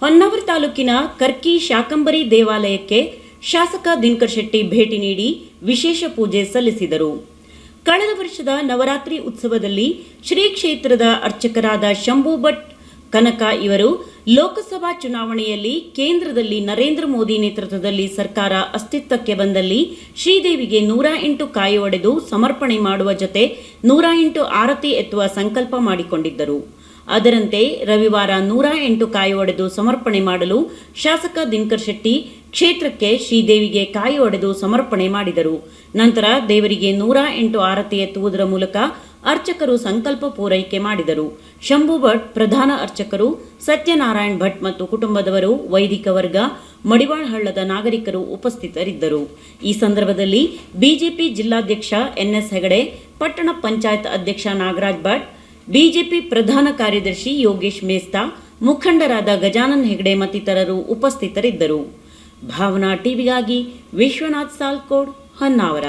ಹೊನ್ನಾವರ ತಾಲೂಕಿನ ಕರ್ಕಿ ಶಾಕಂಬರಿ ದೇವಾಲಯಕ್ಕೆ ಶಾಸಕ ದಿನಕರ್ ಶೆಟ್ಟಿ ಭೇಟಿ ನೀಡಿ ವಿಶೇಷ ಪೂಜೆ ಸಲ್ಲಿಸಿದರು. ಕಳೆದ ವರ್ಷದ ನವರಾತ್ರಿ ಉತ್ಸವದಲ್ಲಿ ಶ್ರೀ ಕ್ಷೇತ್ರದ ಅರ್ಚಕರಾದ ಶಂಭು ಭಟ್ ಕನಕ ಇವರು ಲೋಕಸಭಾ ಚುನಾವಣೆಯಲ್ಲಿ ಕೇಂದ್ರದಲ್ಲಿ ನರೇಂದ್ರ ಮೋದಿ ನೇತೃತ್ವದಲ್ಲಿ ಸರ್ಕಾರ ಅಸ್ತಿತ್ವಕ್ಕೆ ಬಂದಲ್ಲಿ ಶ್ರೀದೇವಿಗೆ ನೂರ ಎಂಟು ಕಾಯಿ ಸಮರ್ಪಣೆ ಮಾಡುವ ಜೊತೆ ನೂರ ಎಂಟು ಆರತಿ ಎತ್ತುವ ಸಂಕಲ್ಪ ಮಾಡಿಕೊಂಡಿದ್ದರು. ಅದರಂತೆ ರವಿವಾರ ನೂರ ಎಂಟು ಕಾಯಿ ಒಡೆದು ಸಮರ್ಪಣೆ ಮಾಡಲು ಶಾಸಕ ದಿನಕರ್ ಶೆಟ್ಟಿ ಕ್ಷೇತ್ರಕ್ಕೆ ಶ್ರೀದೇವಿಗೆ ಕಾಯಿ ಒಡೆದು ಸಮರ್ಪಣೆ ಮಾಡಿದರು. ನಂತರ ದೇವರಿಗೆ ನೂರ ಎಂಟು ಆರತಿ ಎತ್ತುವುದರ ಮೂಲಕ ಅರ್ಚಕರು ಸಂಕಲ್ಪ ಪೂರೈಕೆ ಮಾಡಿದರು. ಶಂಭು ಭಟ್, ಪ್ರಧಾನ ಅರ್ಚಕರು, ಸತ್ಯನಾರಾಯಣ್ ಭಟ್ ಮತ್ತು ಕುಟುಂಬದವರು, ವೈದಿಕ ವರ್ಗ ಮಡಿವಾಳಹಳ್ಳದ ನಾಗರಿಕರು ಉಪಸ್ಥಿತರಿದ್ದರು. ಈ ಸಂದರ್ಭದಲ್ಲಿ ಬಿಜೆಪಿ ಜಿಲ್ಲಾಧ್ಯಕ್ಷ ಎನ್ಎಸ್ ಹೆಗಡೆ, ಪಟ್ಟಣ ಪಂಚಾಯತ್ ಅಧ್ಯಕ್ಷ ನಾಗರಾಜ್ ಭಟ್ ಬಿಜೆಪಿ ಪ್ರಧಾನ ಕಾರ್ಯದರ್ಶಿ ಯೋಗೇಶ್ ಮೇಸ್ತಾ, ಮುಖಂಡರಾದ ಗಜಾನನ್ ಹೆಗಡೆ ಮತ್ತಿತರರು ಉಪಸ್ಥಿತರಿದ್ದರು. ಭಾವನಾ ಟಿವಿಗಾಗಿ ವಿಶ್ವನಾಥ್ ಸಾಲ್ಕೋಡ್, ಹೊನ್ನಾವರ.